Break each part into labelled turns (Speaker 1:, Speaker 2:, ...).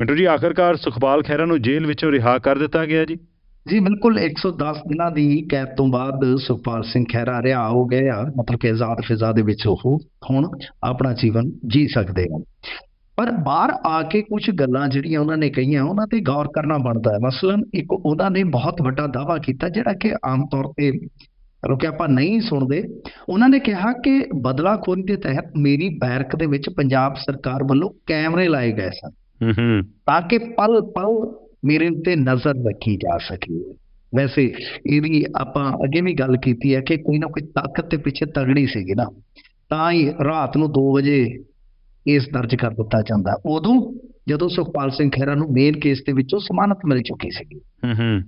Speaker 1: ਮਿੰਟੂ ਜੀ, ਆਖਰਕਾਰ ਸੁਖਪਾਲ ਖਹਿਰਾ ਨੂੰ ਜੇਲ੍ਹ ਵਿੱਚੋਂ ਰਿਹਾ ਕਰ ਦਿੱਤਾ ਗਿਆ ਜੀ?
Speaker 2: ਜੀ, ਬਿਲਕੁਲ 110 ਦਿਨਾਂ ਦੀ ਕੈਦ ਤੋਂ ਬਾਅਦ ਸੁਖਪਾਲ ਸਿੰਘ ਖਹਿਰਾ ਰਿਹਾ ਹੋ ਗਏ ਆ ਮਤਲਬ ਕਿ ਆਜ਼ਾਦ ਫਿਜ਼ਾ ਦੇ ਵਿੱਚ ਉਹ ਹੁਣ ਆਪਣਾ ਜੀਵਨ ਜੀ ਸਕਦੇ ਹਨ। ਪਰ ਬਾਹਰ ਆ ਕੇ ਕੁਝ ਗੱਲਾਂ ਜਿਹੜੀਆਂ ਉਹਨਾਂ ਨੇ ਕਹੀਆਂ, ਉਹਨਾਂ ਤੇ ਗੌਰ ਕਰਨਾ ਬਣਦਾ ਹੈ। ਮਸਲਨ ਇੱਕ ਉਹਨਾਂ ਨੇ ਬਹੁਤ ਵੱਡਾ ਦਾਅਵਾ ਕੀਤਾ, ਜਿਹੜਾ ਕਿ ਆਮ ਤੌਰ ਤੇ ਰੁਕੇ ਆਪਾਂ ਨਹੀਂ ਸੁਣਦੇ। ਉਹਨਾਂ ਨੇ ਕਿਹਾ ਕਿ ਬਦਲਾਖੋਰੀ ਦੇ ਤਹਿਤ ਮੇਰੀ ਬੈਰਕ ਦੇ ਵਿੱਚ ਪੰਜਾਬ ਸਰਕਾਰ ਵੱਲੋਂ ਕੈਮਰੇ ਲਾਏ ਗਏ ਸਨ। ਤਾਂ ਕਿ ਪਲ ਪਲ ਮੇਰੇ ਉੱਤੇ ਨਜ਼ਰ ਰੱਖੀ ਜਾ ਸਕੇ। ਵੈਸੇ ਇਹਦੀ ਆਪਾਂ ਅੱਗੇ ਵੀ ਗੱਲ ਕੀਤੀ ਹੈ ਕਿ ਕੋਈ ਨਾ ਕੋਈ ਤਾਕਤ ਦੇ ਪਿੱਛੇ ਤਗੜੀ ਸੀਗੀ ਨਾ ਤਾਂ ਹੀ ਰਾਤ ਨੂੰ 2 ਵਜੇ ਕੇਸ ਦਰਜ ਕਰ ਦਿੱਤਾ ਜਾਂਦਾ। ਉਦੋਂ ਜਦੋਂ ਸੁਖਪਾਲ ਸਿੰਘ ਖਹਿਰਾ ਨੂੰ ਮੇਨ ਕੇਸ ਦੇ ਵਿੱਚੋਂ ਜ਼ਮਾਨਤ ਮਿਲ ਚੁੱਕੀ ਸੀਗੀ।
Speaker 1: ਹੂੰ ਹੂੰ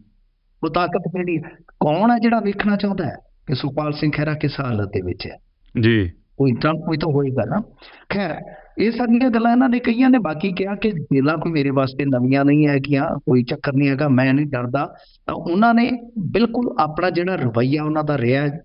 Speaker 2: ਉਹ ਤਾਕਤ ਕਿਹੜੀ? ਕੌਣ ਹੈ ਜਿਹੜਾ ਵੇਖਣਾ ਚਾਹੁੰਦਾ ਹੈ ਕਿ ਸੁਖਪਾਲ ਸਿੰਘ ਖਹਿਰਾ ਕਿਸ ਹਾਲਤ ਦੇ ਵਿੱਚ ਹੈ?
Speaker 1: ਜੀ।
Speaker 2: ਕੋਈ ਤਾਂ ਕੋਈ ਤਾਂ ਹੋਏਗਾ ਨਾ। ਖੈਰ ਇਹ ਸਾਰੀਆਂ ਗੱਲਾਂ ਇਹਨਾਂ ਨੇ ਕਈਆਂ ਨੇ ਬਾਕੀ ਕਿਹਾ ਕਿ ਜੇਲਾਂ ਕੋਈ ਮੇਰੇ ਵਾਸਤੇ ਨਵੀਆਂ ਨਹੀਂ ਹੈਗੀਆਂ ਕੋਈ ਚੱਕਰ ਨਹੀਂ ਹੈਗਾ ਮੈਂ ਨਹੀਂ ਡਰਦਾ। ਤਾਂ ਉਹਨਾਂ ਨੇ ਬਿਲਕੁਲ ਆਪਣਾ ਜਿਹੜਾ ਰਵਈਆ ਉਹਨਾਂ ਦਾ ਰਿਹਾ ਹੈ,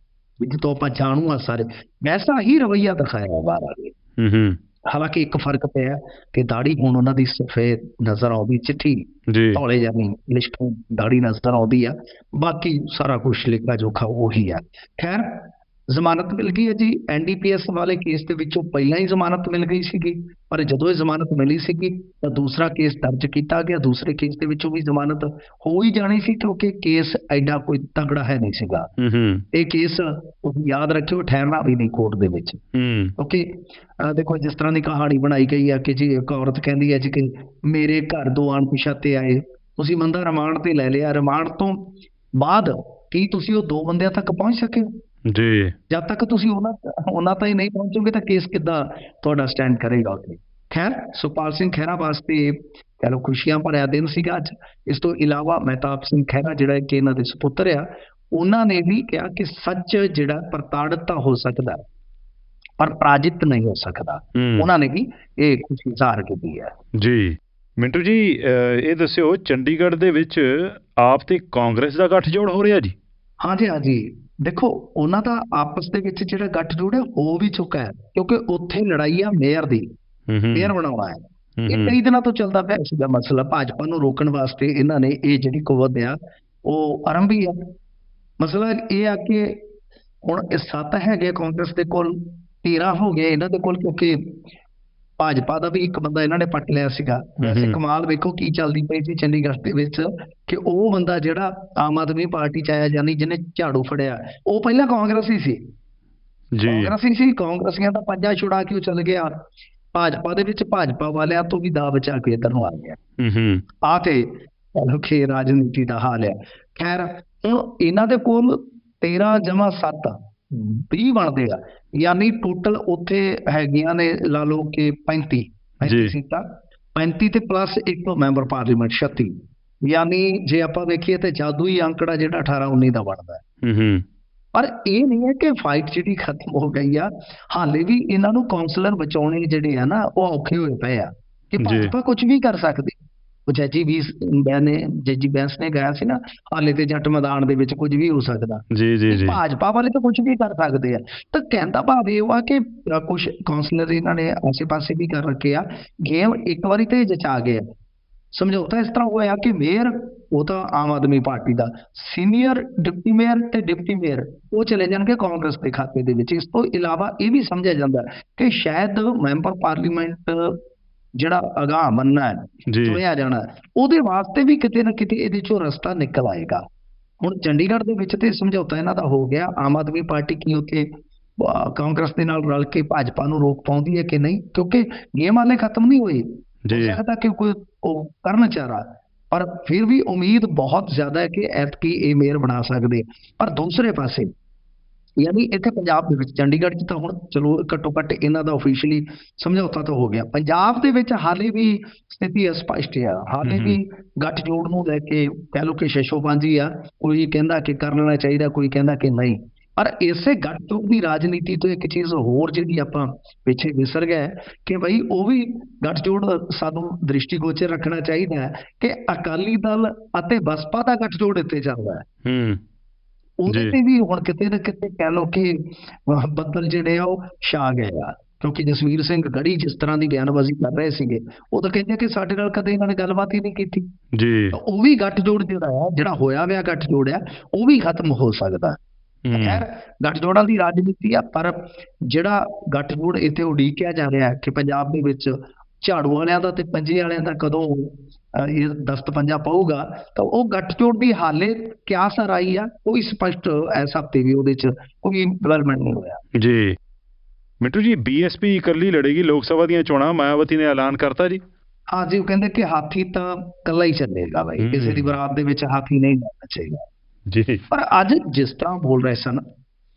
Speaker 2: ਜਦੋਂ ਆਪਾਂ ਜਾਣੂ ਆ ਸਾਰੇ ਵੈਸਾ ਹੀ ਰਵਈਆ ਦਿਖਾਇਆ ਬਾਹਰ ਆ ਕੇ।
Speaker 1: ਹੂੰ ਹੂੰ।
Speaker 2: ਹਾਲਾਂਕਿ ਇੱਕ ਫ਼ਰਕ ਪਿਆ ਕਿ ਦਾੜੀ ਹੁਣ ਉਹਨਾਂ ਦੀ ਸਫੇਦ ਨਜ਼ਰ ਆਉਂਦੀ ਚਿੱਠੀ
Speaker 1: ਜੀ।
Speaker 2: ਧੌਲੇ ਜਾਨੀ ਲਿਸ਼ਕ ਦਾੜੀ ਨਜ਼ਰ ਆਉਂਦੀ ਆ ਬਾਕੀ ਸਾਰਾ ਕੁਝ ਲਿਖਾ ਜੋਖਾ ਉਹੀ ਆ। ਖੈਰ ਜ਼ਮਾਨਤ ਮਿਲ ਗਈ ਹੈ ਜੀ। ਐਨਡੀਪੀਐਸ ਵਾਲੇ ਕੇਸ ਦੇ ਵਿੱਚੋਂ ਪਹਿਲਾਂ ਹੀ ਜ਼ਮਾਨਤ ਮਿਲ ਗਈ ਸੀਗੀ। ਪਰ ਜਦੋਂ ਇਹ ਜ਼ਮਾਨਤ ਮਿਲੀ ਸੀਗੀ ਤਾਂ ਦੂਸਰਾ ਕੇਸ ਦਰਜ ਕੀਤਾ ਗਿਆ। ਦੂਸਰੇ ਕੇਸ ਦੇ ਵਿੱਚੋਂ ਵੀ ਜ਼ਮਾਨਤ ਹੋ ਹੀ ਜਾਣੀ ਸੀ ਕਿਉਂਕਿ ਕੇਸ ਐਡਾ ਕੋਈ ਤਗੜਾ ਹੈ ਨਹੀਂ ਸੀਗਾ। ਇਹ ਕੇਸ ਤੁਸੀਂ ਯਾਦ ਰੱਖਿਓ ਠਹਿਰਨਾ ਵੀ ਨਹੀਂ ਕੋਰਟ ਦੇ ਵਿੱਚ।
Speaker 1: ਹੂੰ।
Speaker 2: ਓਕੇ ਦੇਖੋ ਜਿਸ ਤਰ੍ਹਾਂ ਦੀ ਕਹਾਣੀ ਬਣਾਈ ਗਈ ਆ ਕਿ ਜੀ ਇੱਕ ਔਰਤ ਕਹਿੰਦੀ ਹੈ ਜੀ ਕਿ ਮੇਰੇ ਘਰ ਦੋ ਅਣਪਛਾਤੇ ਆਏ। ਤੁਸੀਂ ਬੰਦਾ ਰਿਮਾਂਡ ਤੇ ਲੈ ਲਿਆ। ਰਿਮਾਂਡ ਤੋਂ ਬਾਅਦ ਕੀ ਤੁਸੀਂ ਉਹ ਦੋ ਬੰਦਿਆਂ ਤੱਕ ਪਹੁੰਚ ਸਕੇ? ਹੋ?
Speaker 1: ਜੀ।
Speaker 2: ਜਦ ਤੱਕ ਤੁਸੀਂ ਉਹਨਾਂ ਉਹਨਾਂ ਤਾਈਂ ਨਹੀਂ ਪਹੁੰਚੋਗੇ ਤਾਂ ਕੇਸ ਕਿੱਦਾਂ ਤੁਹਾਡਾ ਸਟੈਂਡ ਕਰੇਗਾ ਉੱਥੇ? ਖੈਰ ਸੁਪਾਲ ਸਿੰਘ ਖਹਿਰਾ ਵਾਸਤੇ ਕਹ ਲਓ ਖੁਸ਼ੀਆਂ ਭਰਿਆ ਦਿਨ ਸੀਗਾ ਅੱਜ। ਇਸ ਤੋਂ ਇਲਾਵਾ ਮਹਿਤਾਬ ਸਿੰਘ ਖਹਿਰਾ ਜਿਹੜਾ ਕਿ ਇਹਨਾਂ ਦੇ ਸੁਪੁੱਤਰ ਆ ਉਹਨਾਂ ਨੇ ਵੀ ਕਿਹਾ ਕਿ ਸੱਚ ਜਿਹੜਾ ਪ੍ਰਤਾੜਿਤ ਤਾਂ ਹੋ ਸਕਦਾ ਪਰ ਪਰਾਜਿਤ ਨਹੀਂ ਹੋ ਸਕਦਾ। ਉਹਨਾਂ ਨੇ ਵੀ ਇਹ ਖੁਸ਼ੀ ਜ਼ਾਹਰ ਕੀਤੀ ਹੈ।
Speaker 1: ਜੀ। ਮਿੰਟੂ ਜੀ ਇਹ ਦੱਸਿਓ ਚੰਡੀਗੜ੍ਹ ਦੇ ਵਿੱਚ ਆਪ ਤੇ ਕਾਂਗਰਸ ਦਾ ਗੱਠਜੋੜ ਹੋ ਰਿਹਾ ਜੀ?
Speaker 2: ਹਾਂਜੀ ਹਾਂਜੀ। ਦੇਖੋ ਉਹਨਾਂ ਦਾ ਆਪਸ ਦੇ ਵਿੱਚ ਜਿਹੜਾ ਗੱਠਜੋੜ ਹੈ ਹੋ ਵੀ ਚੁੱਕਾ ਹੈ ਕਿਉਂਕਿ ਉੱਥੇ ਲੜਾਈ ਆ ਮੇਅਰ ਦੀ ਮੇਅਰ ਬਣਾਉਣਾ ਹੈ। ਇਹ। ਕਈ ਦਿਨਾਂ ਤੋਂ ਚੱਲਦਾ ਪਿਆ ਇਸ ਦਾ ਮਸਲਾ। ਭਾਜਪਾ ਨੂੰ ਰੋਕਣ ਵਾਸਤੇ ਇਹਨਾਂ ਨੇ ਇਹ ਜਿਹੜੀ ਕੁਵਤ ਆ ਉਹ ਆਰੰਭੀ ਆ। ਮਸਲਾ ਇਹ ਆ ਕਿ ਹੁਣ ਇਹ ਸੱਤ ਹੈਗੇ ਕਾਂਗਰਸ ਦੇ ਕੋਲ 13 ਹੋ ਗਏ ਇਹਨਾਂ ਦੇ ਕੋਲ ਕਿਉਂਕਿ ਭਾਜਪਾ ਦਾ ਵੀ ਇੱਕ ਬੰਦਾ ਇਹਨਾਂ ਨੇ ਪੱਟ ਲਿਆ ਸੀਗਾ। ਵੈਸੇ। ਕਮਾਲ ਵੇਖੋ ਕੀ ਚੱਲਦੀ ਪਈ ਸੀ ਚੰਡੀਗੜ੍ਹ ਦੇ ਵਿੱਚ ਕਿ ਉਹ ਬੰਦਾ ਜਿਹੜਾ ਆਮ ਆਦਮੀ ਪਾਰਟੀ ਚ ਆਇਆ ਜਾਨੀ ਜਿਹਨੇ ਝਾੜੂ ਫੜਿਆ ਉਹ ਪਹਿਲਾਂ ਕਾਂਗਰਸੀ ਸੀ।
Speaker 1: ਜੀ।
Speaker 2: ਕਾਂਗਰਸੀ ਸੀ ਕਾਂਗਰਸੀਆਂ ਦਾ ਪੰਜਾ ਛੁਡਾ ਕੇ ਚੱਲ ਗਿਆ। ਭਾਜਪਾ ਦੇ ਵਿੱਚ ਭਾਜਪਾ ਵਾਲਿਆਂ ਤੋਂ ਵੀ ਦਾ ਬਚਾ ਕੇ ਇੱਧਰ ਨੂੰ ਆ ਗਿਆ।
Speaker 1: ਹੂੰ ਹੂੰ।
Speaker 2: ਆ ਤੇ ਅਨੋਖੇ ਰਾਜਨੀਤੀ ਦਾ ਹਾਲ ਹੈ ਖੈਰ ਹੁਣ ਇਹਨਾਂ ਦੇ ਕੋਲ 13 ਜਮਾ 7 20 ਬਣਦੇ ਆ। ਯਾਨੀ ਟੋਟਲ ਉੱਥੇ ਹੈਗੀਆਂ ਨੇ ਲਾ ਲਓ ਕਿ 35
Speaker 1: ਜੀ।
Speaker 2: 35 ਸੀਟਾਂ। 35 ਤੇ ਪਲੱਸ ਇੱਕ ਮੈਂਬਰ ਪਾਰਲੀਮੈਂਟ 36 ਯਾਨੀ ਜੇ ਆਪਾਂ ਵੇਖੀਏ ਤੇ ਜਾਦੂਈ ਅੰਕੜਾ ਜਿਹੜਾ 18 19 ਦਾ ਬਣਦਾ। ਹੈ
Speaker 1: ਹੂੰ।
Speaker 2: ਪਰ ਇਹ ਨਹੀਂ ਹੈ ਕਿ ਫਾਈਟ ਜਿਹੜੀ ਖਤਮ ਹੋ ਗਈ ਆ ਹਾਲੇ ਵੀ ਇਹਨਾਂ ਨੂੰ ਕਾਉਂਸਲਰ ਬਚਾਉਣੇ ਜਿਹੜੇ ਆ ਨਾ ਉਹ ਔਖੇ ਹੋਏ ਪਏ ਆ। ਕਿ। ਭਾਜਪਾ ਕੁਝ ਵੀ ਕਰ ਸਕਦੀ ਉਹ ਜੱਜੀ ਵੀ ਨੇ ਜੱਜੀ ਬੈਂਸ ਨੇ ਗਿਆ ਸੀ ਨਾ ਹਾਲੇ ਤੇ ਜੱਟ ਮੈਦਾਨ ਦੇ ਵਿੱਚ ਕੁਝ ਵੀ ਹੋ ਸਕਦਾ।
Speaker 1: ਜੀ ਜੀ ਜੀ।
Speaker 2: ਭਾਜਪਾ ਵਾਲੇ ਤਾਂ ਕੁਝ ਵੀ ਕਰ ਸਕਦੇ ਆ। ਤਾਂ ਕਹਿੰਦਾ ਭਾਵ ਇਹ ਵਾ ਕਿ ਕੁਝ ਕਾਉਂਸਲਰ ਇਹਨਾਂ ਨੇ ਆਸੇ-ਪਾਸੇ ਵੀ ਕਰ ਰੱਖੇ ਆ ਗੇਮ ਇੱਕ ਵਾਰੀ ਤੇ ਜਚਾ ਗਏ। ਸਮਝੌਤਾ ਇਸ ਤਰ੍ਹਾਂ ਹੋਇਆ ਕਿ ਮੇਅਰ ਉਹ ਤਾਂ ਆਮ ਆਦਮੀ ਪਾਰਟੀ ਦਾ ਸੀਨੀਅਰ ਡਿਪਟੀ ਮੇਅਰ ਤੇ ਡਿਪਟੀ ਮੇਅਰ ਉਹ ਚਲੇ ਜਾਣਗੇ ਕਾਂਗਰਸ ਦੇ ਖਾਤੇ ਦੇ ਵਿੱਚ। ਇਸ ਤੋਂ ਇਲਾਵਾ ਇਹ ਵੀ ਸਮਝਿਆ ਜਾਂਦਾ ਕਿ ਸ਼ਾਇਦ ਮੈਂਬਰ ਪਾਰਲੀਮੈਂਟ ਜਿਹੜਾ ਅਗਾਂਹ ਮੰਨਣਾ ਚੁਣਿਆ ਜਾਣਾ ਉਹਦੇ ਵਾਸਤੇ ਵੀ ਕਿਤੇ ਨਾ ਕਿਤੇ ਇਹਦੇ ਚੋਂ ਰਸਤਾ ਨਿਕਲ ਆਏਗਾ। ਹੁਣ ਚੰਡੀਗੜ੍ਹ ਦੇ ਵਿੱਚ ਤੇ ਸਮਝੌਤਾ ਇਹਨਾਂ ਦਾ ਹੋ ਗਿਆ ਆਮ ਆਦਮੀ ਪਾਰਟੀ ਕੀ ਉੱਥੇ ਕਾਂਗਰਸ ਦੇ ਨਾਲ ਰਲ ਕੇ ਭਾਜਪਾ ਨੂੰ ਰੋਕ ਪਾਉਂਦੀ ਹੈ ਕਿ ਨਹੀਂ? ਕਿਉਂਕਿ ਗੇਮ ਹਾਲੇ ਖਤਮ ਨਹੀਂ ਹੋਈ ਹੋ
Speaker 1: ਜੀ
Speaker 2: ਸਕਦਾ ਕਿ ਕੋਈ ਉਹ ਕਰਨ ਚਾਹ ਰਿਹਾ ਪਰ ਫਿਰ ਵੀ ਉਮੀਦ ਬਹੁਤ ਜ਼ਿਆਦਾ ਹੈ ਕਿ ਐਤਕੀ ਇਹ ਮੇਅਰ ਬਣਾ ਸਕਦੇ। ਪਰ ਦੂਸਰੇ ਪਾਸੇ ਯਾਨੀ ਇੱਥੇ ਪੰਜਾਬ ਦੇ ਵਿੱਚ ਚੰਡੀਗੜ੍ਹ 'ਚ ਤਾਂ ਹੁਣ ਚਲੋ ਘੱਟੋ ਘੱਟ ਇਹਨਾਂ ਦਾ ਅਫੀਸ਼ੀਅਲੀ ਸਮਝੌਤਾ ਤਾਂ ਹੋ ਗਿਆ। ਪੰਜਾਬ ਦੇ ਵਿੱਚ ਹਾਲੇ ਵੀ ਸਥਿਤੀ ਅਸਪਸ਼ਟ ਆ। ਹਾਲੇ ਵੀ ਗੱਠਜੋੜ ਨੂੰ ਲੈ ਕੇ ਕਹਿ ਲਓ ਕਿ ਸ਼ਸ਼ੋਬਾਂਜੀ ਆ ਕੋਈ ਕਹਿੰਦਾ ਕਿ ਕਰ ਲੈਣਾ ਚਾਹੀਦਾ ਕੋਈ ਕਹਿੰਦਾ ਕਿ ਨਹੀਂ। ਪਰ ਇਸੇ ਗੱਠਜੋੜ ਦੀ ਰਾਜਨੀਤੀ ਤੋਂ ਇੱਕ ਚੀਜ਼ ਹੋਰ ਜਿਹੜੀ ਆਪਾਂ ਪਿੱਛੇ ਵਿਸਰ ਗਏ ਕਿ ਭਾਈ ਉਹ ਵੀ ਗੱਠਜੋੜ ਸਾਨੂੰ ਦ੍ਰਿਸ਼ਟੀਗੋਚਰ ਰੱਖਣਾ ਚਾਹੀਦਾ ਹੈ ਕਿ ਅਕਾਲੀ ਦਲ ਅਤੇ ਬਸਪਾ ਦਾ ਗੱਠਜੋੜ ਇੱਥੇ ਚੱਲਦਾ ਹੈ।
Speaker 1: ਹੂੰ।
Speaker 2: ਉਹਦੇ। ਤੇ ਵੀ ਹੁਣ ਕਿਤੇ ਨਾ ਕਿਤੇ ਕਹਿ ਲਓ ਕਿ ਬੱਦਲ ਜਿਹੜੇ ਆ ਉਹ ਛਾ ਗਏ ਆ। ਕਿਉਂਕਿ ਜਸਵੀਰ ਸਿੰਘ ਗੜੀ ਜਿਸ ਤਰ੍ਹਾਂ ਦੀ ਬਿਆਨਬਾਜ਼ੀ ਕਰ ਰਹੇ ਸੀਗੇ ਉਹ ਤਾਂ ਕਹਿੰਦੇ ਕਿ ਸਾਡੇ ਨਾਲ ਕਦੇ ਇਹਨਾਂ ਨੇ ਗੱਲਬਾਤ ਹੀ ਨਹੀਂ ਕੀਤੀ।
Speaker 1: ਜੀ।
Speaker 2: ਉਹ ਵੀ ਗੱਠਜੋੜ ਜਿਹੜਾ ਹੈ ਜਿਹੜਾ ਹੋਇਆ ਵਿਆ ਗੱਠਜੋੜ ਹੈ ਉਹ ਵੀ ਖਤਮ ਹੋ ਸਕਦਾ।
Speaker 1: ਹੂੰ,
Speaker 2: ਖੈਰ ਗੱਠਜੋੜਾਂ ਦੀ ਰਾਜਨੀਤੀ ਆ ਪਰ ਜਿਹੜਾ ਗੱਠਜੋੜ ਇੱਥੇ ਉਡੀਕਿਆ ਜਾ ਰਿਹਾ ਹੈ ਕਿ ਪੰਜਾਬ ਦੇ ਵਿੱਚ ਝਾੜੂ ਵਾਲਿਆਂ ਦਾ ਤੇ ਪੰਜੇ ਵਾਲਿਆਂ ਦਾ ਕਦੋਂ ਇਹ ਦਸਤ ਪੰਜਾ ਪਊਗਾ ਤਾਂ ਉਹ ਗੱਠਜੋੜ ਦੀ ਹਾਲੇ ਕਿਆ ਸਰ ਆਈ ਆ ਕੋਈ ਸਪਸ਼ਟ ਇਸ ਹਫ਼ਤੇ ਵੀ ਉਹਦੇ ਚ ਕੋਈ ਡਿਵੈਲਪਮੈਂਟ ਨਹੀਂ ਹੋਇਆ।
Speaker 1: ਜੀ। ਮਿੰਟੂ ਜੀ ਬੀਐਸਪੀ ਇਕੱਲੀ ਲੜੇਗੀ ਲੋਕ ਸਭਾ ਦੀਆਂ ਚੋਣਾਂ ਮਾਇਆਵਤੀ ਨੇ ਐਲਾਨ ਕਰਤਾ ਜੀ।
Speaker 2: ਹਾਂ ਜੀ ਉਹ ਕਹਿੰਦੇ ਕਿ ਹਾਥੀ ਤਾਂ ਇਕੱਲਾ ਹੀ ਚੱਲੇਗਾ ਬਾਈ ਕਿਸੇ ਦੀ। ਬਰਾਤ ਦੇ ਵਿੱਚ ਹਾਥੀ ਨਹੀਂ ਜਾਣਾ ਚਾਹੀਦਾ।
Speaker 1: ਜੀ।
Speaker 2: ਪਰ ਅੱਜ ਜਿਸ ਤਰ੍ਹਾਂ ਬੋਲ ਰਹੇ ਸਨ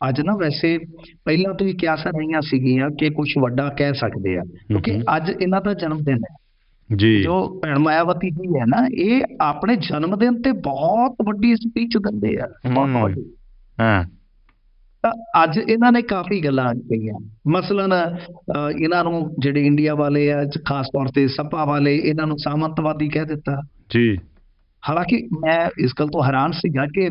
Speaker 2: ਅੱਜ ਨਾ ਵੈਸੇ ਪਹਿਲਾਂ ਤੋਂ ਹੀ ਕਿਆਸਾਂ ਰਹੀਆਂ ਸੀਗੀਆਂ ਕਿ ਕੁਝ ਵੱਡਾ ਕਹਿ ਸਕਦੇ ਆ ਕਿਉਂਕਿ। ਅੱਜ ਇਹਨਾਂ ਦਾ ਜਨਮ ਦਿਨ ਹੈ।
Speaker 1: ਜੀ।
Speaker 2: ਜੋ ਭੈਣ ਮਾਇਆਵਤੀ ਜੀ ਹੈ ਨਾ ਇਹ ਆਪਣੇ ਜਨਮ ਦਿਨ ਤੇ ਬਹੁਤ ਵੱਡੀ ਸਪੀਚ ਦਿੰਦੇ ਆ।
Speaker 1: ਹਾਂ
Speaker 2: ਅੱਜ ਇਹਨਾਂ ਨੇ ਕਾਫੀ ਗੱਲਾਂ ਕਹੀਆਂ। ਮਸਲਨ ਇਹਨਾਂ ਨੂੰ ਜਿਹੜੇ ਇੰਡੀਆ ਵਾਲੇ ਆ ਖਾਸ ਤੌਰ ਤੇ ਸੱਪਾ ਵਾਲੇ ਇਹਨਾਂ ਨੂੰ ਸਾਮੰਤਵਾਦੀ ਕਹਿ ਦਿੱਤਾ।
Speaker 1: ਜੀ।
Speaker 2: ਹਾਲਾਂਕਿ ਮੈਂ ਇਸ ਗੱਲ ਤੋਂ ਹੈਰਾਨ ਸੀਗਾ ਕਿ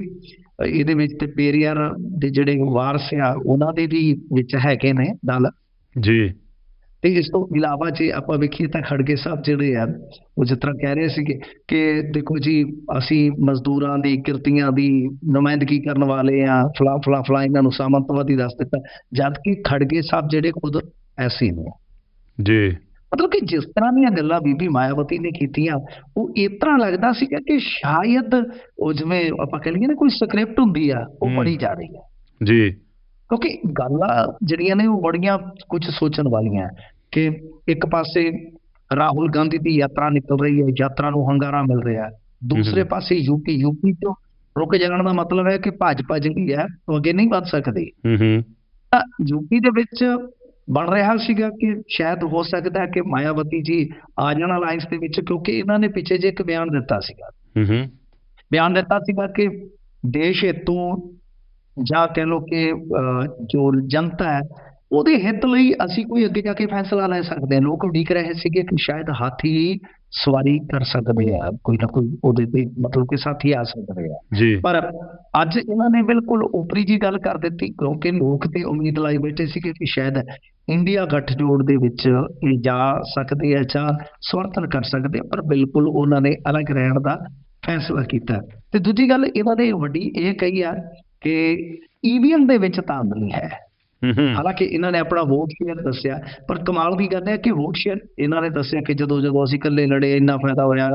Speaker 2: ਇਹਦੇ ਵਿੱਚ ਤੇ ਪੇਰੀਆਰ ਦੇ ਜਿਹੜੇ ਵਾਰਸ ਆ ਉਹਨਾਂ ਦੇ ਵੀ ਵਿੱਚ ਹੈਗੇ ਨੇ ਦਲ
Speaker 1: ਜੀ।
Speaker 2: ਤੇ ਇਸ ਤੋਂ ਇਲਾਵਾ ਜੇ ਆਪਾਂ ਵੇਖੀਏ ਤਾਂ ਖੜਗੇ ਸਾਹਿਬ ਜਿਹੜੇ ਆ ਉਹ ਜਿਸ ਤਰ੍ਹਾਂ ਕਹਿ ਰਹੇ ਸੀਗੇ ਕਿ ਦੇਖੋ ਜੀ ਅਸੀਂ ਮਜ਼ਦੂਰਾਂ ਦੀ ਕਿਰਤੀਆਂ ਦੀ ਨੁਮਾਇੰਦਗੀ ਕਰਨ ਵਾਲੇ ਆ ਫਲਾ ਫਲਾ ਫਲਾ ਇਹਨਾਂ ਨੂੰ ਸਾਮੰਤਵਾਦੀ ਦੱਸ ਦਿੱਤਾ ਜਦ ਕਿ ਖੜਗੇ ਸਾਹਿਬ ਜਿਹੜੇ ਖੁਦ ਐਸੀ ਨੇ।
Speaker 1: ਜੀ।
Speaker 2: ਮਤਲਬ ਕਿ ਜਿਸ ਤਰ੍ਹਾਂ ਦੀਆਂ ਗੱਲਾਂ ਬੀਬੀ ਮਾਇਆਵਤੀ ਨੇ ਕੀਤੀਆਂ ਉਹ ਇਸ ਤਰ੍ਹਾਂ ਲੱਗਦਾ ਸੀਗਾ ਕਿ ਸ਼ਾਇਦ ਉਹ ਜਿਵੇਂ ਆਪਾਂ ਕਹ ਲਈਏ ਨਾ ਕੋਈ ਸਕ੍ਰਿਪਟ ਹੁੰਦੀ ਆ ਉਹ। ਪੜ੍ਹੀ ਜਾ ਰਹੀ ਹੈ
Speaker 1: ਜੀ।
Speaker 2: ਕਿਉਂਕਿ ਗੱਲਾਂ ਜਿਹੜੀਆਂ ਨੇ ਉਹ ਬੜੀਆਂ ਕੁਝ ਸੋਚਣ ਵਾਲੀਆਂ ਕਿ ਇੱਕ ਪਾਸੇ ਰਾਹੁਲ ਗਾਂਧੀ ਦੀ ਯਾਤਰਾ ਨਿਕਲ ਰਹੀ ਹੈ ਯਾਤਰਾ ਨੂੰ ਹੰਗਾਰਾ ਮਿਲ ਰਿਹਾ ਹੈ। ਦੂਸਰੇ। ਪਾਸੇ ਯੂਪੀ ਯੂਪੀ ਤੋਂ ਰੁਕ ਜਾਣ ਦਾ ਮਤਲਬ ਹੈ ਕਿ ਭਾਜਪਾ ਜਿਹੜੀ ਹੈ ਉਹ ਅੱਗੇ ਨਹੀਂ ਵੱਧ ਸਕਦੀ।
Speaker 1: ਹੂੰ ਹੂੰ।
Speaker 2: ਤਾਂ ਯੂਪੀ ਦੇ ਵਿੱਚ ਬਣ ਰਿਹਾ ਸੀਗਾ ਕਿ ਸ਼ਾਇਦ ਹੋ ਸਕਦਾ ਹੈ ਕਿ ਮਾਇਆਵਤੀ ਜੀ ਆ ਜਾਣ ਅਲਾਈਅੰਸ ਦੇ ਵਿੱਚ ਕਿਉਂਕਿ ਇਹਨਾਂ ਨੇ ਪਿੱਛੇ ਜੇ ਇੱਕ ਬਿਆਨ ਦਿੱਤਾ ਸੀਗਾ।
Speaker 1: ਹੂੰ ਹੂੰ।
Speaker 2: ਬਿਆਨ ਦਿੱਤਾ ਸੀਗਾ ਕਿ ਦੇਸ਼ ਹਿੱਤੋਂ ਜਾਂ ਕਹਿ ਲਓ ਕਿ ਜੋ ਜਨਤਾ ਹੈ ਉਹਦੇ ਹਿੱਤ ਲਈ ਅਸੀਂ ਕੋਈ ਅੱਗੇ ਜਾ ਕੇ ਫੈਸਲਾ ਲੈ ਸਕਦੇ ਹਾਂ। ਲੋਕ ਉਡੀਕ ਰਹੇ ਸੀਗੇ ਕਿ ਸ਼ਾਇਦ ਹਾਥੀ ਸਵਾਰੀ ਕਰ ਸਕਦੇ ਆ ਕੋਈ ਨਾ ਕੋਈ ਉਹਦੇ ਤੇ ਮਤਲਬ ਕਿ ਸਾਥੀ ਆ ਸਕਦੇ ਆ। ਪਰ ਅੱਜ ਇਹਨਾਂ ਨੇ ਬਿਲਕੁਲ ਉਪਰੀ ਜੀ ਗੱਲ ਕਰ ਦਿੱਤੀ ਕਿਉਂਕਿ ਲੋਕ ਤੇ ਉਮੀਦ ਲਾਈ ਬੈਠੇ ਸੀਗੇ ਕਿ ਸ਼ਾਇਦ ਇੰਡੀਆ ਗੱਠਜੋੜ ਦੇ ਵਿੱਚ ਇਹ ਜਾ ਸਕਦੇ ਆ ਜਾਂ ਸਮਰਥਨ ਕਰ ਸਕਦੇ ਪਰ ਬਿਲਕੁਲ ਉਹਨਾਂ ਨੇ ਅਲੱਗ ਰਹਿਣ ਦਾ ਫੈਸਲਾ ਕੀਤਾ। ਤੇ ਦੂਜੀ ਗੱਲ ਇਹਨਾਂ ਦੇ ਵੱਡੀ ਇਹ ਕਹੀ ਆ ਕਿ ਈਵੀਐਮ ਦੇ ਵਿੱਚ ਧਾਂਦਲੀ ਹੈ।
Speaker 1: ਹੂੰ
Speaker 2: ਹਾਲਾਂਕਿ ਇਹਨਾਂ ਨੇ ਆਪਣਾ ਵੋਟ ਸ਼ੇਅਰ ਦੱਸਿਆ ਪਰ ਕਮਾਲ ਦੀ ਗੱਲ ਹੈ ਕਿ ਵੋਟ ਸ਼ੇਅਰ ਇਹਨਾਂ ਨੇ ਦੱਸਿਆ ਕਿ ਜਦੋਂ ਜਦੋਂ ਅਸੀਂ ਇਕੱਲੇ ਲੜੇ ਇੰਨਾ ਫਾਇਦਾ ਹੋਇਆ।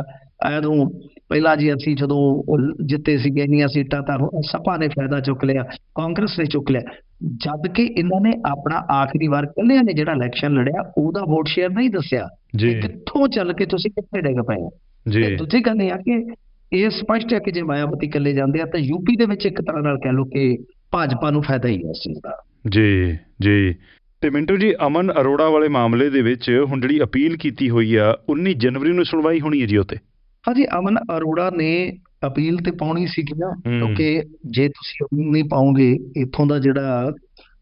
Speaker 2: ਐਦੋਂ ਪਹਿਲਾਂ ਜੀ ਅਸੀਂ ਜਦੋਂ ਜਿੱਤੇ ਸੀਗੇ ਇੰਨੀਆਂ ਸੀਟਾਂ ਤਾਂ ਸਪਾ ਨੇ ਫਾਇਦਾ ਚੁੱਕ ਲਿਆ ਕਾਂਗਰਸ ਨੇ ਚੁੱਕ ਲਿਆ। ਜਦ ਕਿ ਇਹਨਾਂ ਨੇ ਆਪਣਾ ਆਖਰੀ ਵਾਰ ਇਕੱਲਿਆਂ ਨੇ ਜਿਹੜਾ ਇਲੈਕਸ਼ਨ ਲੜਿਆ ਉਹਦਾ ਵੋਟ ਸ਼ੇਅਰ ਨਹੀਂ ਦੱਸਿਆ ਕਿੱਥੋਂ ਚੱਲ ਕੇ ਤੁਸੀਂ ਕਿੱਥੇ ਡਿੱਗ ਪਏ। ਤੇ
Speaker 1: ਜੀ।
Speaker 2: ਦੂਜੀ ਗੱਲ ਇਹ ਆ ਕਿ ਇਹ ਸਪਸ਼ਟ ਹੈ ਕਿ ਜੇ ਮਾਇਆਵਤੀ ਇਕੱਲੇ ਜਾਂਦੇ ਆ ਤਾਂ ਯੂਪੀ ਦੇ ਵਿੱਚ ਇੱਕ ਤਰ੍ਹਾਂ ਨਾਲ ਕਹਿ ਲਓ ਕਿ ਭਾਜਪਾ ਨੂੰ ਫਾਇਦਾ ਹੀ ਹੈ ਇਸ ਚੀਜ਼ ਦਾ।
Speaker 1: ਜੀ ਜੀ। ਤੇ ਮਿੰਟੂ ਜੀ ਅਮਨ ਅਰੋੜਾ ਵਾਲੇ ਮਾਮਲੇ ਦੇ ਵਿੱਚ ਹੁਣ ਜਿਹੜੀ ਅਪੀਲ ਕੀਤੀ ਹੋਈ ਆ 19 ਜਨਵਰੀ ਨੂੰ ਸੁਣਵਾਈ ਹੋਣੀ ਹੈ ਜੀ ਉੱਤੇ
Speaker 2: ਹਾਂਜੀ ਅਮਨ ਅਰੋੜਾ ਨੇ ਅਪੀਲ ਤੇ ਪਾਉਣੀ ਸੀਗੀ ਨਾ
Speaker 1: ਹਮ।
Speaker 2: ਕਿਉਂਕਿ ਜੇ ਤੁਸੀਂ ਅਪੀਲ ਨਹੀਂ ਪਾਓਗੇ ਇੱਥੋਂ ਦਾ ਜਿਹੜਾ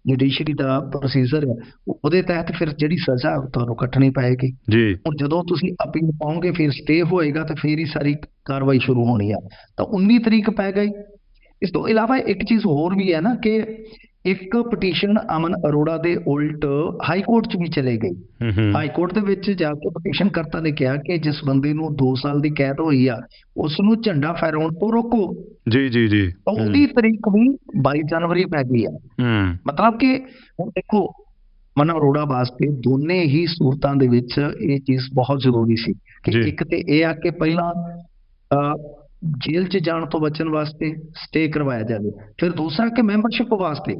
Speaker 2: ਜੁਡੀਸ਼ਰੀ ਦਾ ਪ੍ਰੋਸੀਜਰ ਹੈ ਉਹ- ਉਹਦੇ ਤਹਿਤ ਫਿਰ ਜਿਹੜੀ ਸਜ਼ਾ ਤੁਹਾਨੂੰ ਕੱਟਣੀ ਪਏਗੀ।
Speaker 1: ਜੀ।
Speaker 2: ਹੁਣ ਜਦੋਂ ਤੁਸੀਂ ਅਪੀਲ ਪਾਓਗੇ ਫਿਰ ਸਟੇ ਹੋਏਗਾ ਤਾਂ ਫਿਰ ਹੀ ਸਾਰੀ ਕਾਰਵਾਈ ਸ਼ੁਰੂ ਹੋਣੀ ਆ। ਤਾਂ 19 ਤਰੀਕ ਪੈ ਗਈ। ਇਸ ਤੋਂ ਇਲਾਵਾ ਇੱਕ ਚੀਜ਼ ਹੋਰ ਵੀ ਹੈ ਨਾ ਕਿ ਇੱਕ ਪਟੀਸ਼ਨ ਅਮਨ ਅਰੋੜਾ ਦੇ ਉਲਟ ਹਾਈ ਕੋਰਟ 'ਚ ਵੀ ਚਲੇ ਗਈ। ਹਾਈ ਕੋਰਟ ਦੇ ਵਿੱਚ ਜਾ ਕੇ ਪਟੀਸ਼ਨ ਕਰਤਾ ਨੇ ਕਿਹਾ ਕਿ ਜਿਸ ਬੰਦੇ ਨੂੰ 2 ਸਾਲ ਦੀ ਕੈਦ ਹੋਈ ਆ ਉਸ ਨੂੰ ਝੰਡਾ ਫਹਿਰਾਉਣ ਤੋਂ ਰੋਕੋ।
Speaker 1: ਜੀ ਜੀ ਜੀ।
Speaker 2: ਉਹਦੀ ਤਰੀਕ ਵੀ 22 ਜਨਵਰੀ ਪੈ ਗਈ ਆ। ਮਤਲਬ ਕਿ ਹੁਣ ਦੇਖੋ ਮਨ ਅਰੋੜਾ ਵਾਸਤੇ ਦੋਨੇ ਹੀ ਸੂਰਤਾਂ ਦੇ ਵਿੱਚ ਇਹ ਚੀਜ਼ ਬਹੁਤ ਜ਼ਰੂਰੀ ਸੀ ਕਿ। ਇੱਕ ਤੇ ਇਹ ਆ ਕਿ ਪਹਿਲਾਂ ਜੇਲ੍ਹ 'ਚ ਜਾਣ ਤੋਂ ਬਚਣ ਵਾਸਤੇ ਸਟੇ ਕਰਵਾਇਆ ਜਾਵੇ। ਫਿਰ ਦੂਸਰਾ ਕਿ ਮੈਂਬਰਸ਼ਿਪ ਵਾਸਤੇ।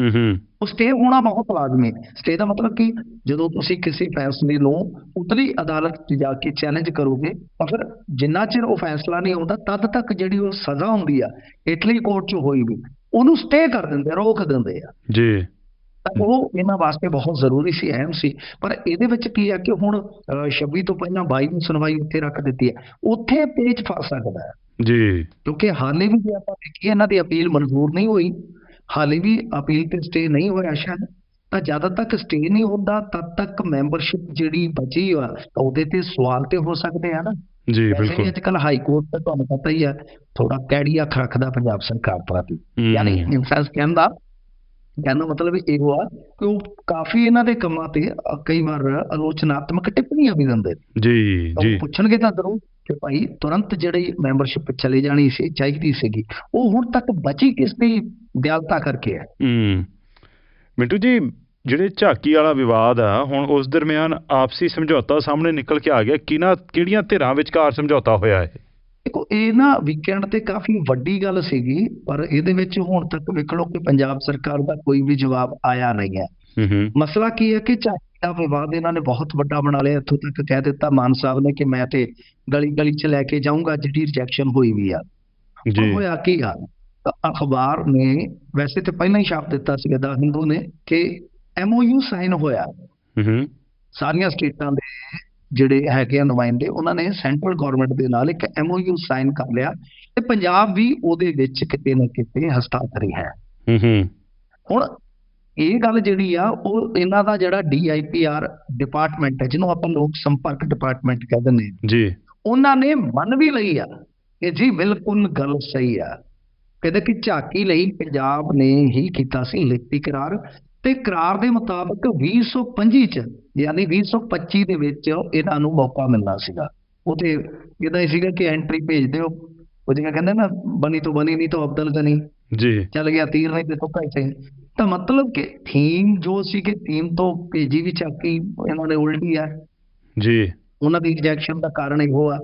Speaker 1: ਹੂੰ ਹੂੰ।
Speaker 2: ਉਹ ਸਟੇ ਹੋਣਾ ਬਹੁਤ ਲਾਜ਼ਮੀ ਸਟੇ ਦਾ ਮਤਲਬ ਕਿ ਜਦੋਂ ਤੁਸੀਂ ਕਿਸੇ ਫੈਸਲੇ ਨੂੰ ਉਤਲੀ ਅਦਾਲਤ 'ਚ ਜਾ ਕੇ ਚੈਲੰਜ ਕਰੋਗੇ ਤਾਂ ਫਿਰ ਜਿੰਨਾ ਚਿਰ ਉਹ ਫੈਸਲਾ ਨਹੀਂ ਆਉਂਦਾ ਤਦ ਤੱਕ ਜਿਹੜੀ ਉਹ ਸਜ਼ਾ ਹੁੰਦੀ ਆ ਇਟਲੀ ਕੋਰਟ 'ਚ ਹੋਈ ਵੀ ਉਹਨੂੰ ਸਟੇ ਕਰ ਦਿੰਦੇ ਰੋਕ ਦਿੰਦੇ ਆ।
Speaker 1: ਜੀ।
Speaker 2: ਤਾਂ ਉਹ ਇਹਨਾਂ ਵਾਸਤੇ ਬਹੁਤ ਜ਼ਰੂਰੀ ਸੀ ਅਹਿਮ ਸੀ। ਪਰ ਇਹਦੇ ਵਿੱਚ ਕੀ ਆ ਕਿ ਹੁਣ ਅਹ, 26 ਤੋਂ ਪਹਿਲਾਂ 22 ਨੂੰ ਸੁਣਵਾਈ ਉੱਥੇ ਰੱਖ ਦਿੱਤੀ ਹੈ। ਉੱਥੇ ਪੇਚ ਫਸ ਸਕਦਾ ਹੈ।
Speaker 1: ਜੀ।
Speaker 2: ਕਿਉਂਕਿ ਹਾਲੇ ਵੀ ਜੇ ਆਪਾਂ ਦੇਖੀਏ ਇਹਨਾਂ ਦੀ ਅਪੀਲ ਮਨਜ਼ੂਰ ਨਹੀਂ ਹੋਈ। ਹਾਲੇ ਵੀ ਅਪੀਲ ਤੇ ਸਟੇ ਨਹੀਂ ਹੋਇਆ ਸ਼ਾਇਦ। ਤਾਂ ਜਦੋਂ ਤੱਕ ਸਟੇ ਨਹੀਂ ਹੁੰਦਾ ਤਦ ਤੱਕ ਮੈਂਬਰਸ਼ਿਪ ਜਿਹੜੀ ਬਚੀ ਆ ਉਹਦੇ ਤੇ ਸਵਾਲ ਤੇ ਹੋ ਸਕਦੇ ਆ ਨਾ।
Speaker 1: ਜੀ ਬਿਲਕੁਲ।
Speaker 2: ਅੱਜ ਕੱਲ ਹਾਈ ਕੋਰਟ ਤੇ ਤੁਹਾਨੂੰ ਪਤਾ ਹੀ ਆ ਥੋੜਾ ਕੈੜੀ ਅੱਖ ਰੱਖਦਾ ਪੰਜਾਬ ਸਰਕਾਰ ਪ੍ਰਤੀ।
Speaker 1: ਹੂੰ,
Speaker 2: ਯਾਨੀ ਇਨਸੈਂਸ ਕਹਿੰਦਾ ਕਹਿਣ ਦਾ ਮਤਲਬ ਇਹ ਆ ਕਿ ਉਹ ਕਾਫੀ ਇਹਨਾਂ ਦੇ ਕੰਮਾਂ ਤੇ ਕਈ ਵਾਰ ਆਲੋਚਨਾਤਮਕ ਟਿੱਪਣੀਆਂ ਵੀ ਦਿੰਦੇ।
Speaker 1: ਜੀ ਜੀ
Speaker 2: ਉਹ ਪੁੱਛਣਗੇ ਤਾਂ ਜ਼ਰੂਰ ਕਿ ਭਾਈ ਤੁਰੰਤ ਜਿਹੜੀ ਮੈਂਬਰਸ਼ਿਪ ਚਲੇ ਜਾਣੀ ਸੀ ਚਾਹੀਦੀ ਸੀਗੀ ਉਹ ਹੁਣ ਤੱਕ ਬਚੀ ਕਿਸ ਦੀ ਦਿਆਲਤਾ ਕਰਕੇ ਹੈ?
Speaker 1: ਹੂੰ। ਮਿੰਟੂ ਜੀ ਜਿਹੜੇ ਝਾਕੀ ਵਾਲਾ ਵਿਵਾਦ ਆ ਹੁਣ ਉਸ ਦਰਮਿਆਨ ਆਪਸੀ ਸਮਝੌਤਾ ਸਾਹਮਣੇ ਨਿਕਲ ਕੇ ਆ ਗਿਆ। ਕਿਹਨਾਂ ਕਿਹੜੀਆਂ ਧਿਰਾਂ ਵਿਚਕਾਰ ਸਮਝੌਤਾ ਹੋਇਆ ਹੈ
Speaker 2: ਦੇਖੋ ਇਹ ਨਾ ਵੀਕਐਂਡ ਤੇ ਕਾਫੀ ਵੱਡੀ ਗੱਲ ਸੀਗੀ ਪਰ ਇਹਦੇ ਵਿੱਚ ਹੁਣ ਤੱਕ ਵੇਖ ਲਓ ਕਿ ਪੰਜਾਬ ਸਰਕਾਰ ਦਾ ਕੋਈ ਵੀ ਜਵਾਬ ਆਇਆ ਨਹੀਂ ਹੈ। ਮਸਲਾ ਕੀ ਹੈ ਕਿ ਦਾ ਵਿਵਾਦ ਇਹਨਾਂ ਨੇ ਬਹੁਤ ਵੱਡਾ ਬਣਾ ਲਿਆ। ਇੱਥੋਂ ਤੱਕ ਕਹਿ ਦਿੱਤਾ ਮਾਨ ਸਾਹਿਬ ਨੇ ਕਿ ਮੈਂ ਤੇ ਗਲੀ ਗਲੀ 'ਚ ਲੈ ਕੇ ਜਾਊਂਗਾ ਜਿਹੜੀ ਰਿਜੈਕਸ਼ਨ ਹੋਈ ਵੀ ਆ।
Speaker 1: ਜੀ।
Speaker 2: ਹੋਇਆ ਕੀ ਆ? ਅਖਬਾਰ ਨੇ ਵੈਸੇ ਤੇ ਪਹਿਲਾਂ ਹੀ ਛਾਪ ਦਿੱਤਾ ਸੀ ਦਾ ਹਿੰਦੂ ਨੇ ਕਿ ਐਮਓਯੂ ਸਾਈਨ ਹੋਇਆ।
Speaker 1: ਹੂੰ।
Speaker 2: ਸਾਰੀਆਂ ਸਟੇਟਾਂ ਦੇ ਜਿਹੜੇ ਹੈਗੇ ਆ ਨੁਮਾਇੰਦੇ ਉਹਨਾਂ ਨੇ ਸੈਂਟਰਲ ਗਵਰਨਮੈਂਟ ਦੇ ਨਾਲ ਇੱਕ ਐਮਓਯੂ ਸਾਈਨ ਕਰ ਲਿਆ ਤੇ ਪੰਜਾਬ ਵੀ ਉਹਦੇ ਵਿੱਚ ਕਿਤੇ ਨਾ ਕਿਤੇ ਹਸਤਾਖਰੀ ਹੈ।
Speaker 1: ਹੂੰ ਹੂੰ।
Speaker 2: ਹੁਣ ਇਹ ਗੱਲ ਜਿਹੜੀ ਆ ਉਹ ਇਹਨਾਂ ਦਾ ਜਿਹੜਾ ਡੀਆਈਪੀਆਰ ਡਿਪਾਰਟਮੈਂਟ ਹੈ ਜਿਹਨੂੰ ਆਪਾਂ ਲੋਕ ਸੰਪਰਕ ਡਿਪਾਰਟਮੈਂਟ ਕਹਿੰਦੇ ਨੇ
Speaker 1: ਜੀ।
Speaker 2: ਉਹਨਾਂ ਨੇ ਮੰਨ ਵੀ ਲਈ ਆ ਕਿ ਜੀ ਬਿਲਕੁਲ ਗੱਲ ਸਹੀ ਆ ਕਹਿੰਦੇ ਕਿ ਝਾਕੀ ਲਈ ਪੰਜਾਬ ਨੇ ਹੀ ਕੀਤਾ ਸੀ ਲਿਖਤੀ ਕਰਾਰ ਤੇ ਕਰਾਰ ਦੇ ਮੁਤਾਬਕ 2025 ਚ ਯਾਨੀ 2025 ਦੇ ਵਿੱਚ ਇਹਨਾਂ ਨੂੰ ਮੌਕਾ ਮਿਲਣਾ ਸੀਗਾ। ਉਹ ਤੇ ਇਹਦਾ ਹੀ ਸੀਗਾ ਕਿ ਐਂਟਰੀ ਭੇਜ ਦਿਓ। ਉਹ ਜਿਵੇਂ ਕਹਿੰਦੇ ਨਾ ਬਣੀ ਤੋਂ ਬਣੀ ਨਹੀਂ ਤਾਂ ਅਬਦਲ ਗਨੀ
Speaker 1: ਜੀ।
Speaker 2: ਚੱਲ ਗਿਆ ਤੀਰ ਨਹੀਂ ਤੇ ਤੁੱਕਾ ਹੀ ਸਹੀ। ਤਾਂ ਮਤਲਬ ਕਿ ਥੀਮ ਜੋ ਸੀ ਕਿ ਥੀਮ ਤੋਂ ਭੇਜੀ ਵੀ ਚੱਕੀ ਇਹਨਾਂ ਨੇ ਉਲਟੀ ਆ।
Speaker 1: ਜੀ।
Speaker 2: ਉਹਨਾਂ ਦੀ ਰਿਜੈਕਸ਼ਨ ਦਾ ਕਾਰਨ ਇਹੋ ਆ।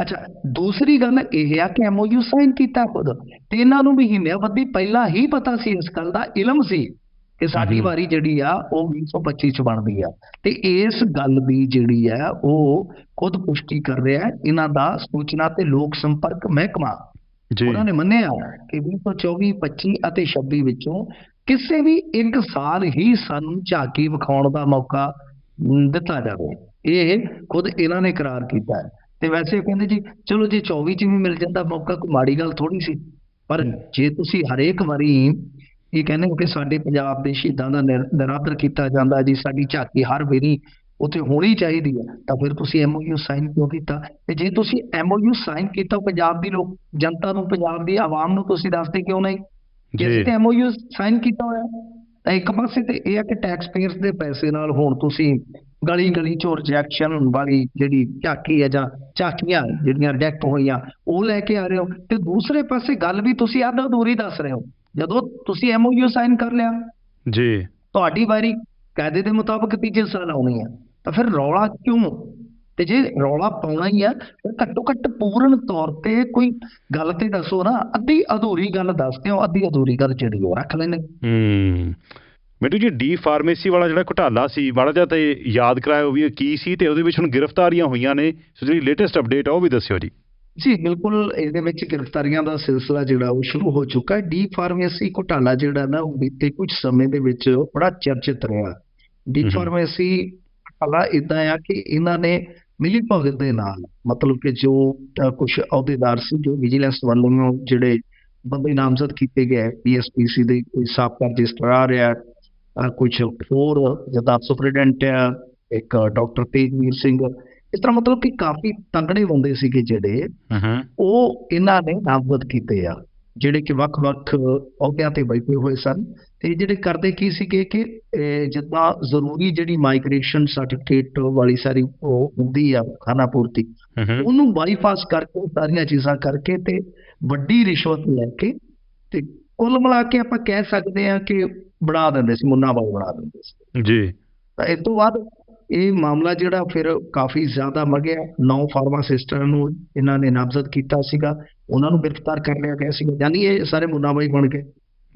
Speaker 2: ਅੱਛਾ ਦੂਸਰੀ ਗੱਲ ਇਹ ਆ ਕਿ ਐਮਓਯੂ ਸਾਈਨ ਕੀਤਾ ਖੁਦ। ਤੇ ਇਹਨਾਂ ਨੂੰ ਮਹੀਨਿਆਂ ਬੱਧੀ ਪਹਿਲਾਂ ਹੀ ਪਤਾ ਸੀ ਇਸ ਗੱਲ ਦਾ ਇਲਮ ਸੀ। ਕਿ ਸਾਡੀ। ਵਾਰੀ ਜਿਹੜੀ ਆ ਉਹ 2025 ਚ ਬਣਦੀ ਆ। ਤੇ ਇਸ ਗੱਲ ਦੀ ਜਿਹੜੀ ਆ ਉਹ ਖੁਦ ਪੁਸ਼ਟੀ ਕਰ ਰਿਹਾ ਹੈ। ਇਹਨਾਂ ਦਾ ਸੂਚਨਾ ਤੇ ਲੋਕ ਸੰਪਰਕ ਮਹਿਕਮਾ
Speaker 1: ਜੀ।
Speaker 2: ਉਹਨਾਂ ਨੇ ਮੰਨਿਆ ਕਿ 2024 25 ਅਤੇ 26 ਵਿੱਚੋਂ ਕਿਸੇ ਵੀ ਇੱਕ ਸਾਲ ਹੀ ਸਾਨੂੰ ਝਾਕੀ ਵਿਖਾਉਣ ਦਾ ਮੌਕਾ ਦਿੱਤਾ ਜਾਵੇ। ਇਹ ਖੁਦ ਇਹਨਾਂ ਨੇ ਇਕਰਾਰ ਕੀਤਾ ਹੈ। ਤੇ ਵੈਸੇ ਕਹਿੰਦੇ ਜੀ ਚਲੋ ਜੇ 24 ਚ ਵੀ ਮਿਲ ਜਾਂਦਾ ਮੌਕਾ ਕੋਈ ਮਾੜੀ ਗੱਲ ਥੋੜੀ ਸੀ। ਪਰ ਜੇ ਤੁਸੀਂ ਹਰੇਕ ਵਾਰੀ ਇਹ ਕਹਿੰਦੇ ਕਿ ਸਾਡੇ ਪੰਜਾਬ ਦੇ ਸ਼ਹੀਦਾਂ ਦਾ ਨਿਰ- ਨਿਰਾਦਰ ਕੀਤਾ ਜਾਂਦਾ ਜੀ ਸਾਡੀ ਝਾਕੀ ਹਰ ਵਾਰੀ ਉੱਥੇ ਹੋਣੀ ਚਾਹੀਦੀ ਹੈ। ਤਾਂ ਫਿਰ ਤੁਸੀਂ ਐਮਓਯੂ ਸਾਈਨ ਕਿਉਂ ਕੀਤਾ? ਤੇ ਜੇ ਤੁਸੀਂ ਐਮਓਯੂ ਸਾਈਨ ਕੀਤਾ ਪੰਜਾਬ ਦੀ ਲੋਕ ਜਨਤਾ ਨੂੰ ਪੰਜਾਬ ਦੀ ਆਵਾਮ ਨੂੰ ਤੁਸੀਂ ਦੱਸਦੇ ਕਿਉਂ ਨਹੀਂ? ਜੇ
Speaker 1: ਜੀ।
Speaker 2: ਅਸੀਂ ਤੇ ਐਮਓਯੂ ਸਾਈਨ ਕੀਤਾ ਹੋਇਆ ਤਾਂ ਇੱਕ ਪਾਸੇ ਤੇ ਇਹ ਹੈ ਕਿ ਟੈਕਸ ਪੇਅਰਸ ਦੇ ਪੈਸੇ ਨਾਲ ਹੁਣ ਤੁਸੀਂ ਗਲੀ ਗਲੀ ਚੋਂ ਰਿਜੈਕਸ਼ਨ ਵਾਲੀ ਜਿਹੜੀ ਝਾਕੀ ਹੈ ਜਾਂ ਝਾਕੀਆਂ ਜਿਹੜੀਆਂ ਰਿਜੈਕਟ ਹੋਈਆਂ ਉਹ ਲੈ ਕੇ ਆ ਰਹੇ ਹੋ। ਤੇ ਦੂਸਰੇ ਪਾਸੇ ਗੱਲ ਵੀ ਤੁਸੀਂ ਅੱਧ ਅਧੂਰੀ ਦੱਸ ਰਹੇ ਹੋ। ਜਦੋਂ ਤੁਸੀਂ ਐਮਓਯੂ ਸਾਈਨ ਕਰ ਲਿਆ
Speaker 1: ਜੀ।
Speaker 2: ਤੁਹਾਡੀ ਵਾਰੀ ਕਾਇਦੇ ਦੇ ਮੁਤਾਬਕ ਤੀਜੇ ਸਾਲ ਆਉਣੀ ਹੈ ਤਾਂ ਫਿਰ ਰੌਲਾ ਕਿਉਂ? ਤੇ ਜੇ ਰੌਲਾ ਪਾਉਣਾ ਹੀ ਆ ਫਿਰ ਘੱਟੋ ਘੱਟ ਪੂਰਨ ਤੌਰ ਤੇ ਕੋਈ ਗੱਲ ਤੇ ਦੱਸੋ ਨਾ ਅੱਧੀ ਅਧੂਰੀ ਗੱਲ ਦੱਸਦੇ ਹੋ ਅੱਧੀ ਅਧੂਰੀ ਗੱਲ ਜਿਹੜੀ ਉਹ ਰੱਖ ਲੈਣੇ
Speaker 1: ਹੂੰ। ਮਿੰਟੂ ਜੀ ਡੀ ਫਾਰਮੇਸੀ ਵਾਲਾ ਜਿਹੜਾ ਘੁਟਾਲਾ ਸੀ ਮਾੜਾ ਜਿਹਾ ਤੇ ਯਾਦ ਕਰਾਇਓ ਵੀ ਕੀ ਸੀ ਤੇ ਉਹਦੇ ਵਿੱਚ ਹੁਣ ਗ੍ਰਿਫਤਾਰੀਆਂ ਹੋਈਆਂ ਨੇ। ਸੋ ਜਿਹੜੀ ਲੇਟੈਸਟ ਅਪਡੇਟ ਆ ਉਹ ਵੀ ਦੱਸਿਓ ਜੀ।
Speaker 2: ਜੀ ਬਿਲਕੁਲ ਇਹਦੇ ਵਿੱਚ ਗ੍ਰਿਫਤਾਰੀਆਂ ਦਾ ਸਿਲਸਿਲਾ ਜਿਹੜਾ ਉਹ ਸ਼ੁਰੂ ਹੋ ਚੁੱਕਾ ਹੈ ਡੀ ਫਾਰਮੇਸੀ ਘੁਟਾਲਾ ਜਿਹੜਾ ਨਾ ਉਹ ਬੀਤੇ ਕੁਝ ਸਮੇਂ ਦੇ ਵਿੱਚ ਬੜਾ ਚਰਚਿਤ ਰਿਹਾ ਡੀ। ਫਾਰਮੇਸੀ ਘੁਟਾਲਾ ਇਦਾਂ ਆ ਕਿ ਇਹਨਾਂ ਨੇ ਮਿਲੀ ਭਗਤ ਦੇ ਨਾਲ ਮਤਲਬ ਕਿ ਜੋ ਕੁਝ ਅਹੁਦੇਦਾਰ ਸੀ ਜੋ ਵਿਜੀਲੈਂਸ ਵੱਲੋਂ ਜਿਹੜੇ ਬੰਦੇ ਨਾਮਜ਼ਦ ਕੀਤੇ ਗਏ ਪੀਐਸਪੀਸੀ ਦੇ ਕੋਈ ਸਾਬਕਾ ਰਜਿਸਟਰਾਰ ਆ ਕੁਝ ਹੋਰ ਜਿਹਦਾ ਸੁਪਰਡੈਂਟ ਇੱਕ ਡਾਕਟਰ ਤੇਜਵੀਰ ਸਿੰਘ ਇਸ ਤਰ੍ਹਾਂ ਮਤਲਬ ਕਿ ਕਾਫੀ ਤੰਗੜੇ ਬੰਦੇ ਸੀਗੇ ਜਿਹੜੇ ਉਹ ਇਹਨਾਂ ਨੇ ਨਾਮਜ਼ਦ ਕੀਤੇ ਆ ਜਿਹੜੇ ਕਿ ਵੱਖ-ਵੱਖ ਅਹੁਦਿਆਂ ਤੇ ਬੈਠੇ ਹੋਏ ਸਨ। ਤੇ ਜਿਹੜੇ ਕਰਦੇ ਕੀ ਸੀਗੇ ਕਿ ਜਿੱਦਾਂ ਜ਼ਰੂਰੀ ਜਿਹੜੀ ਮਾਈਗ੍ਰੇਸ਼ਨ ਸਰਟੀਫਿਕੇਟ ਵਾਲੀ ਸਾਰੀ ਉਹ ਹੁੰਦੀ ਆ ਖਾਨਾ ਪੂਰਤੀ ਉਹਨੂੰ ਬਾਈਪਾਸ ਕਰਕੇ ਸਾਰੀਆਂ ਚੀਜ਼ਾਂ ਕਰਕੇ ਤੇ ਵੱਡੀ ਰਿਸ਼ਵਤ ਲੈ ਕੇ ਤੇ ਕੁੱਲ ਮਿਲਾ ਕੇ ਆਪਾਂ ਕਹਿ ਸਕਦੇ ਹਾਂ ਕਿ ਬਣਾ ਦਿੰਦੇ ਸੀ ਮੁੰਨਾ ਬਾਈ ਬਣਾ ਦਿੰਦੇ ਸੀ।
Speaker 1: ਜੀ।
Speaker 2: ਤਾਂ ਇਸ ਤੋਂ ਬਾਅਦ ਇਹ ਮਾਮਲਾ ਜਿਹੜਾ ਫਿਰ ਕਾਫੀ ਜ਼ਿਆਦਾ ਮਗਿਆ। ਨੌ ਫਾਰਮਾਸਿਸਟਾਂ ਨੂੰ ਇਹਨਾਂ ਨੇ ਨਾਮਜ਼ਦ ਕੀਤਾ ਸੀਗਾ। ਉਹਨਾਂ ਨੂੰ ਗ੍ਰਿਫਤਾਰ ਕਰ ਲਿਆ ਗਿਆ ਸੀਗਾ। ਯਾਨੀ ਇਹ ਸਾਰੇ ਮੁੰਨਾਬਾਈ ਬਣ ਗਏ।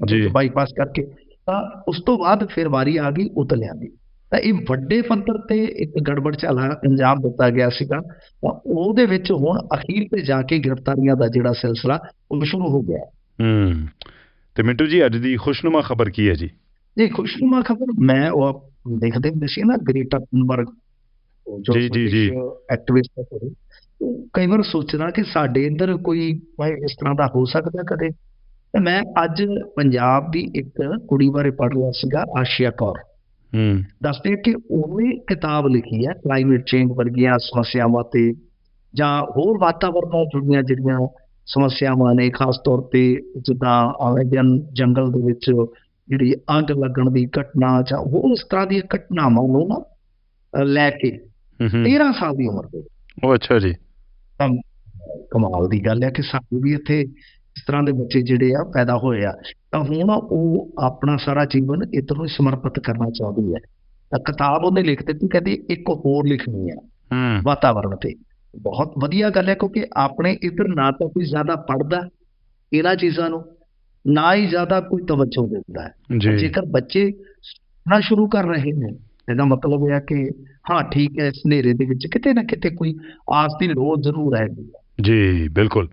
Speaker 1: ਜੀ।
Speaker 2: ਬਾਈਪਾਸ ਕਰਕੇ। ਤਾਂ ਉਸ ਤੋਂ ਬਾਅਦ ਫਿਰ ਵਾਰੀ ਆ ਗਈ ਉਤਲਿਆਂ ਦੀ। ਤਾਂ ਇਹ ਵੱਡੇ ਪੱਧਰ ਤੇ ਇੱਕ ਗੜਬੜ ਝਾਲਾ ਅੰਜਾਮ ਦਿੱਤਾ ਗਿਆ ਸੀਗਾ। ਤਾਂ ਉਹਦੇ ਵਿੱਚ ਹੁਣ ਅਖੀਰ ਤੇ ਜਾ ਕੇ ਗ੍ਰਿਫਤਾਰੀਆਂ ਦਾ ਜਿਹੜਾ ਸਿਲਸਿਲਾ ਉਹ ਸ਼ੁਰੂ ਹੋ ਗਿਆ।
Speaker 1: ਹੂੰ। ਤੇ ਮਿੰਟੂ ਜੀ ਅੱਜ ਦੀ ਖੁਸ਼ਨੁਮਾ ਖਬਰ ਕੀ ਹੈ ਜੀ?
Speaker 2: ਜੀ ਖੁਸ਼ਨੁਮਾ ਖਬਰ ਮੈਂ ਉਹ ਦੇਖਦੇ ਹੁੰਦੇ ਸੀ ਨਾ ਗ੍ਰੇਟਾ ਥਨਬਰਗ ਉਹ ਜੋ
Speaker 1: ਜੀ, ਜੀ, ਜੀ।
Speaker 2: ਐਕਟਿਵਿਸਟ ਹੈ ਥੋੜ੍ਹੇ, ਉਹ ਕਈ ਵਾਰ ਸੋਚਦਾ ਕਿ ਸਾਡੇ ਇੱਧਰ ਕੋਈ ਇਸ ਤਰ੍ਹਾਂ ਦਾ ਹੋ ਸਕਦਾ ਕਦੇ। ਤੇ ਮੈਂ ਅੱਜ ਪੰਜਾਬ ਦੀ ਇੱਕ ਕੁੜੀ ਬਾਰੇ ਪੜ੍ਹ ਰਿਹਾ ਸੀਗਾ ਆਸ਼ੀਆ ਕੌਰ।
Speaker 1: ਹੂੰ।
Speaker 2: ਦੱਸਦੇ ਕਿ ਉਹਨੇ ਕਿਤਾਬ ਲਿਖੀ ਹੈ ਕਲਾਈਮੇਟ ਚੇਂਜ ਵਰਗੀਆਂ ਸਮੱਸਿਆਵਾਂ ਤੇ ਜਾਂ ਹੋਰ ਵਾਤਾਵਰਣ ਨਾਲ ਜੁੜੀਆਂ ਜਿਹੜੀਆਂ ਸਮੱਸਿਆਵਾਂ ਨੇ ਖਾਸ ਤੌਰ ਤੇ ਜਿੱਦਾਂ ਅਮੇਜ਼ਨ ਜੰਗਲ ਦੇ ਵਿੱਚ ਜਿਹੜੀ ਅੱਗ ਲੱਗਣ ਦੀ ਘਟਨਾ ਜਾਂ ਹੋਰ ਇਸ ਤਰ੍ਹਾਂ ਦੀਆਂ ਘਟਨਾਵਾਂ ਨੂੰ ਨਾ ਲੈ ਕੇ
Speaker 1: ਹੂੰ ਹੂੰ।
Speaker 2: 13 ਸਾਲ ਦੀ ਉਮਰ ਦੇ
Speaker 1: ਉਹ ਅੱਛਾ ਜੀ।
Speaker 2: ਕਮਾਲ ਦੀ ਗੱਲ ਹੈ ਕਿ ਸਾਨੂੰ ਵੀ ਇੱਥੇ ਇਸ ਤਰ੍ਹਾਂ ਦੇ ਬੱਚੇ ਜਿਹੜੇ ਆ ਪੈਦਾ ਹੋਏ ਆ। ਤਾਂ ਹੁਣ ਉਹ ਆਪਣਾ ਸਾਰਾ ਜੀਵਨ ਇੱਧਰ ਨੂੰ ਸਮਰਪਿਤ ਕਰਨਾ ਚਾਹੁੰਦੀ ਹੈ। ਤਾਂ ਕਿਤਾਬ ਉਹਨੇ ਲਿਖ ਦਿੱਤੀ ਕਹਿੰਦੀ ਇੱਕ ਹੋਰ ਲਿਖਣੀ ਹੈ
Speaker 1: ਹੂੰ।
Speaker 2: ਵਾਤਾਵਰਣ ਤੇ। ਬਹੁਤ ਵਧੀਆ ਗੱਲ ਹੈ ਕਿਉਂਕਿ ਆਪਣੇ ਇੱਧਰ ਨਾ ਤਾਂ ਕੋਈ ਜ਼ਿਆਦਾ ਪੜਦਾ ਇਹਨਾਂ ਚੀਜ਼ਾਂ ਨੂੰ। ਨਾ ਹੀ ਜ਼ਿਆਦਾ ਕੋਈ ਤਵੱਜੋ ਦਿੰਦਾ ਹੈ। ਜੇਕਰ ਬੱਚੇ ਨਾ ਸ਼ੁਰੂ ਕਰ ਰਹੇ ਨੇ ਇਹਦਾ ਮਤਲਬ ਇਹ ਹੈ ਕਿ ਹਾਂ ਠੀਕ ਹੈ ਇਸ ਹਨੇਰੇ ਦੇ ਵਿੱਚ ਕਿਤੇ ਨਾ ਕਿਤੇ ਕੋਈ ਆਸ ਦੀ ਲੋੜ ਜ਼ਰੂਰ ਹੈਗੀ ਹੈ।
Speaker 1: ਜੀ ਬਿਲਕੁਲ।